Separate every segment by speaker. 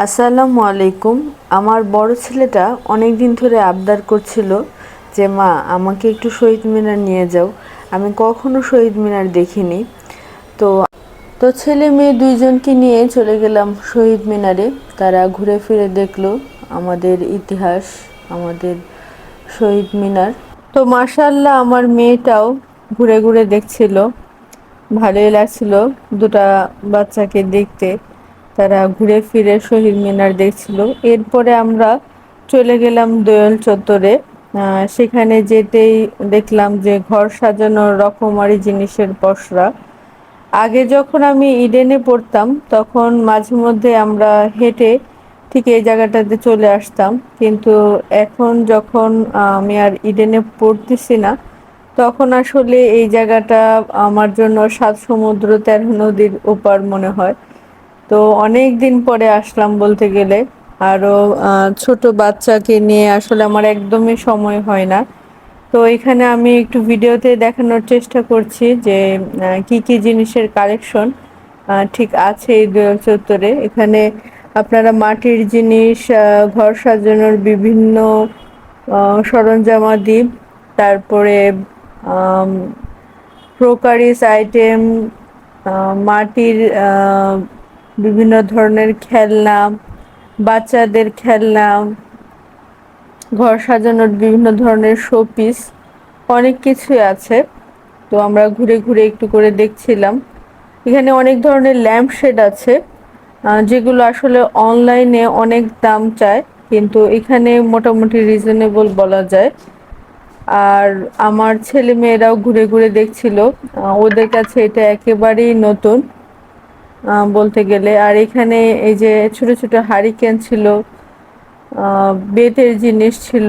Speaker 1: আসসালামু আলাইকুম। আমার বড় ছেলেটা অনেক দিন ধরে আবদার করছিল যে, মা, আমাকে একটু শহীদ মিনার নিয়ে যাও। আমি কখনো শহীদ মিনার দেখিনি। তো তো ছেলে মেয়ে দুইজনকে নিয়ে চলে গেলাম শহীদ মিনারে। তারা ঘুরে ফিরে দেখল আমাদের ইতিহাস, আমাদের শহীদ মিনার। তো মাশাল্লাহ আমার মেয়েটাও ঘুরে ঘুরে দেখছিল। ভালোই লাগছিল দুটা বাচ্চাকে দেখতে। তারা ঘুরে ফিরে শহীদ মিনার দেখছিল। এরপরে আমরা চলে গেলাম দোয়েল চত্বরে। সেখানে যেতেই দেখলাম যে ঘর সাজানোর রকমারি জিনিসের পসরা। আগে যখন আমি ইডেনে পড়তাম, তখন মাঝে মধ্যে আমরা হেঁটে ঠিক এই জায়গাটাতে চলে আসতাম। কিন্তু এখন যখন আমি আর ইডেনে পড়তেছি না, তখন আসলে এই জায়গাটা আমার জন্য সাত সমুদ্র, তেরো নদীর ওপার মনে হয়। তো অনেক দিন পরে আসলাম বলতে গেলে। আরও ছোট বাচ্চাকে নিয়ে আসলে আমার একদমই সময় হয় না। তো এখানে আমি একটু ভিডিওতে দেখানোর চেষ্টা করছি যে কি কি জিনিসের কালেকশন ঠিক আছে এই দোয়াল চত্বরে। এখানে আপনারা মাটির জিনিস ঘর সাজানোর বিভিন্ন সরঞ্জামাদি তারপরে ক্রোকারিস আইটেম মাটির বিভিন্ন ধরনের খেলনা, বাচ্চাদের খেলনা, ঘর সাজানোর বিভিন্ন ধরনের শোপিস অনেক কিছুই আছে। তো আমরা ঘুরে ঘুরে একটু করে দেখছিলাম। এখানে অনেক ধরনের ল্যাম্প শেড আছে যেগুলো আসলে অনলাইনে অনেক দাম চায়, কিন্তু এখানে মোটামুটি রিজনেবল বলা যায়। আর আমার ছেলে মেয়েরাও ঘুরে ঘুরে দেখছিল ওদের কাছে এটা একেবারেই নতুন। বলতে গেলে। আর এখানে এই যে ছোট ছোট হারিকেন ছিল বেতের জিনিস ছিল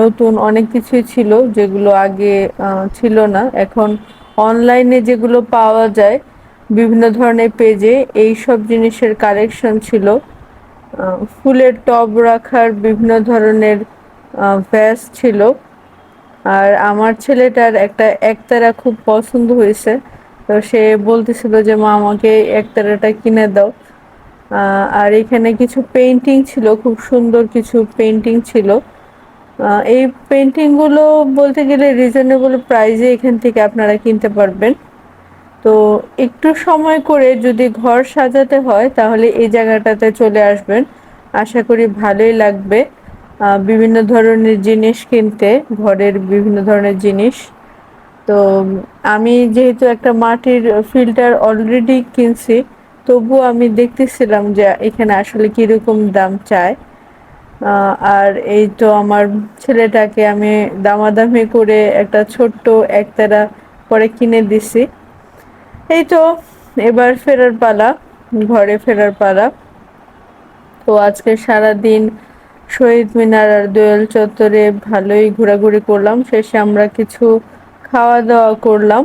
Speaker 1: নতুন অনেক কিছুই ছিল যেগুলো আগে ছিল না। এখন অনলাইনে যেগুলো পাওয়া যায়, বিভিন্ন ধরনের পেজে এই সব জিনিসের কালেকশন ছিল। ফুলের টব রাখার বিভিন্ন ধরনের ভ্যাস ছিল। আর আমার ছেলেটার একটা একতারা খুব পছন্দ হয়েছে। তো সে বলতেছিল যে, মা, আমাকে একতারাটা কিনে দাও। আর এখানে কিছু পেন্টিং ছিল, খুব সুন্দর কিছু পেন্টিং ছিল। এই পেন্টিংগুলো বলতে গেলে রিজনেবল প্রাইজে এখান থেকে আপনারা কিনতে পারবেন। তো একটু সময় করে যদি ঘর সাজাতে হয়, তাহলে এই জায়গাটাতে চলে আসবেন। আশা করি ভালোই লাগবে। বিভিন্ন ধরনের জিনিস কিনতে, ঘরের বিভিন্ন ধরনের জিনিস। তো আমি যেহেতু একটা মাটির ফিল্টার অলরেডি কিনছি, তবুও আমি দেখতেছিলাম যে এখানে আসলে কীরকম দাম চায়। আর এই তো আমার ছেলেটাকে আমি দামাদামি করে একটা ছোট্ট একতারা পরে কিনে দিছি। এই তো, এবার ফেরার পালা, ঘরে ফেরার পালা। তো আজকে সারা দিন শহীদ মিনার আর দোয়েল চত্বরে ভালোই ঘোরাঘুরি করলাম। শেষে আমরা কিছু খাওয়া দাওয়া করলাম।